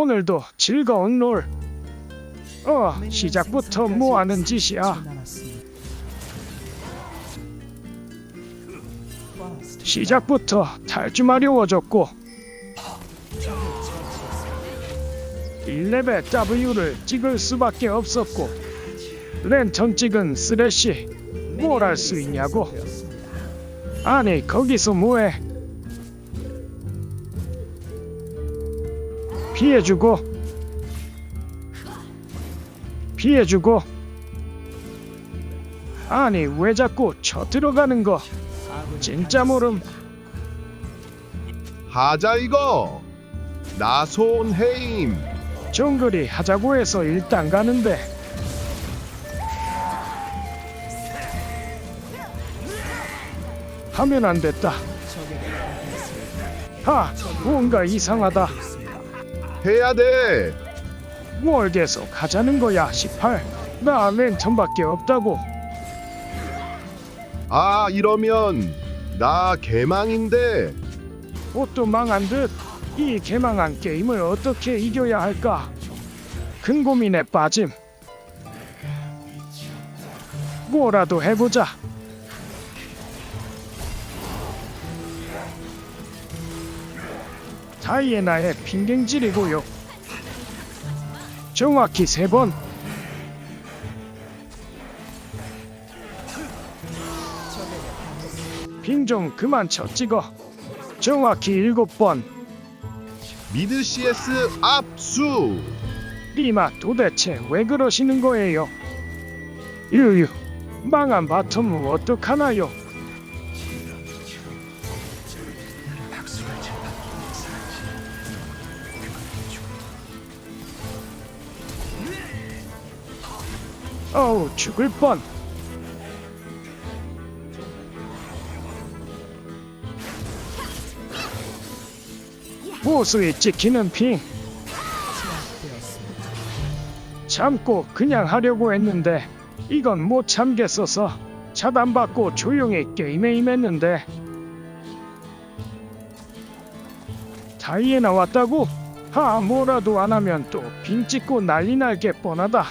오늘도 즐거운 롤. 어, 시작부터 뭐 하는 짓이야? 시작부터 탈주마려워졌고 1레벨 W를 찍을 수밖에 없었고 랜턴 찍은 쓰레쉬 뭘 할 수 있냐고 아니 거기서 뭐해 피해주고 피해주고. 아니 왜 자꾸 쳐 들어가는 거? 진짜 모름. 하자 이거. 나손해임. 정글이 하자고 해서 일단 가는데. 하면 안 됐다. 하 뭔가 이상하다 해야 돼. 뭘 계속 하자는 거야 18나 랜턴밖에 없다고. 아 이러면 나 개망인데. 옷도 망한 듯 이 개망한 게임을 어떻게 이겨야 할까? 큰 고민에 빠짐. 뭐라도 해보자 다이애나의 핑갱질이고요. 정확히 세 번. 핑 좀 그만 쳐 찍어. 정확히 일곱 번. 미드 CS 압수. 리마 도대체 왜 그러시는 거예요? 유유 망한 바텀은 어떡하나요? 어우 죽을 뻔. 보수에 찍히는 핑. 참고 그냥 하려고 했는데 이건 못 참겠어서 차단받고 조용히 게임에 임했는데. 다이애나 왔다고? 하 뭐라도 안 하면 또빙 찍고 난리 날 게 뻔하다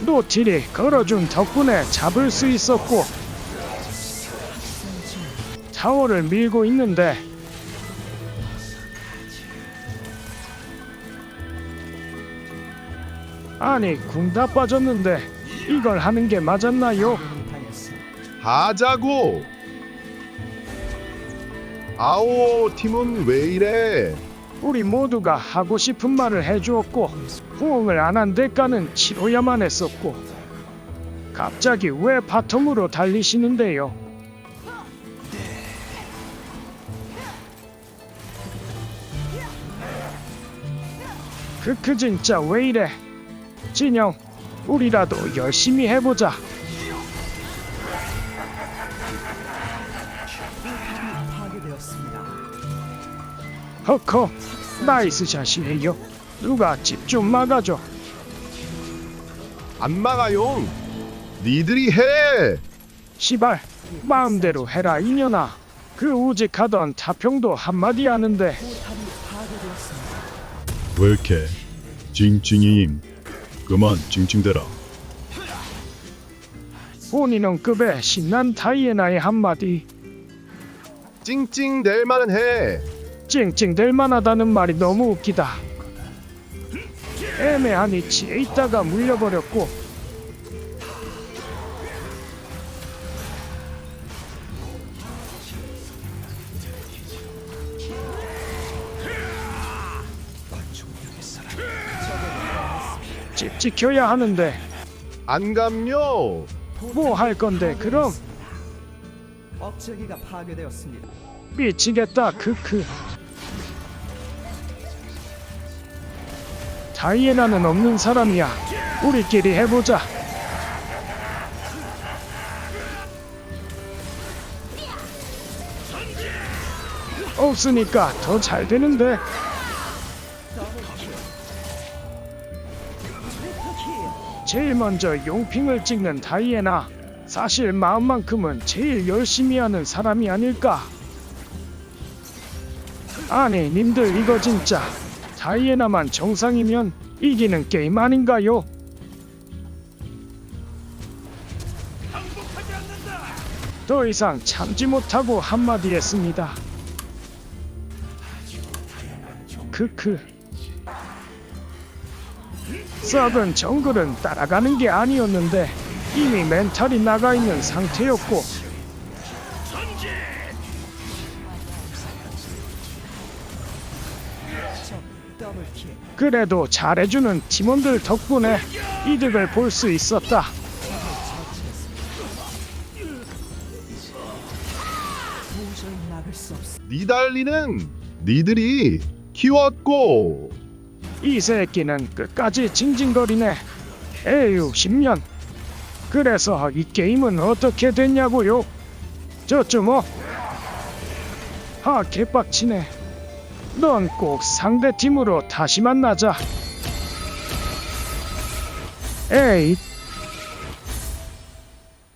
노틸이 걸어준 덕분에 잡을 수 있었고 타워를 밀고 있는데 아니 궁 다 빠졌는데 이걸 하는 게 맞았나요? 하자고 아오 팀은 왜 이래 우리 모두가 하고 싶은 말을 해주었고 호응을 안 한 대가는 치러야만 했었고 갑자기 왜 바텀으로 달리시는데요? 크크 진짜 왜 이래? 진영, 우리라도 열심히 해보자. 허커, 나이스 샷이에요. 누가 집 좀 막아줘. 안 막아용 니들이 해. 시발, 마음대로 해라 이년아. 그 우직하던 타평도 한마디 하는데. 왜 이렇게? 징징이임. 그만 징징대라. 본인은 급에 신난 다이애나의 한마디. 찡찡 댈 만은 해 찡찡댈 만하다는 말이 너무 웃기다. 애매한 위치에 있다가 물려버렸고. 집 지켜야 하는데. 안 감요. 뭐 할 건데 그럼? 억제기가 파괴되었습니다. 미치겠다 크크 다이애나는 없는 사람이야. 우리끼리 해보자. 없으니까 더 잘 되는데. 제일 먼저 용핑을 찍는 다이애나. 사실 마음만큼은 제일 열심히 하는 사람이 아닐까. 아니 님들 이거 진짜 다이애나만 정상이면 이기는 게임 아닌가요? 더 이상 참지 못하고 한마디 했습니다. 크크. 썩은 정글은 따라가는 게 아니었는데 이미 멘탈이 나가 있는 상태였고 그래도 잘해주는 팀원들 덕분에 이득을 볼 수 있었다. 니달리는 니들이 키웠고 이 새끼는 끝까지 징징거리네. 에휴, 10년. 그래서 이 게임은 어떻게 됐냐고요? 저쯤 뭐? 아, 개빡치네. 넌 꼭 상대팀으로 다시 만나자. 에이,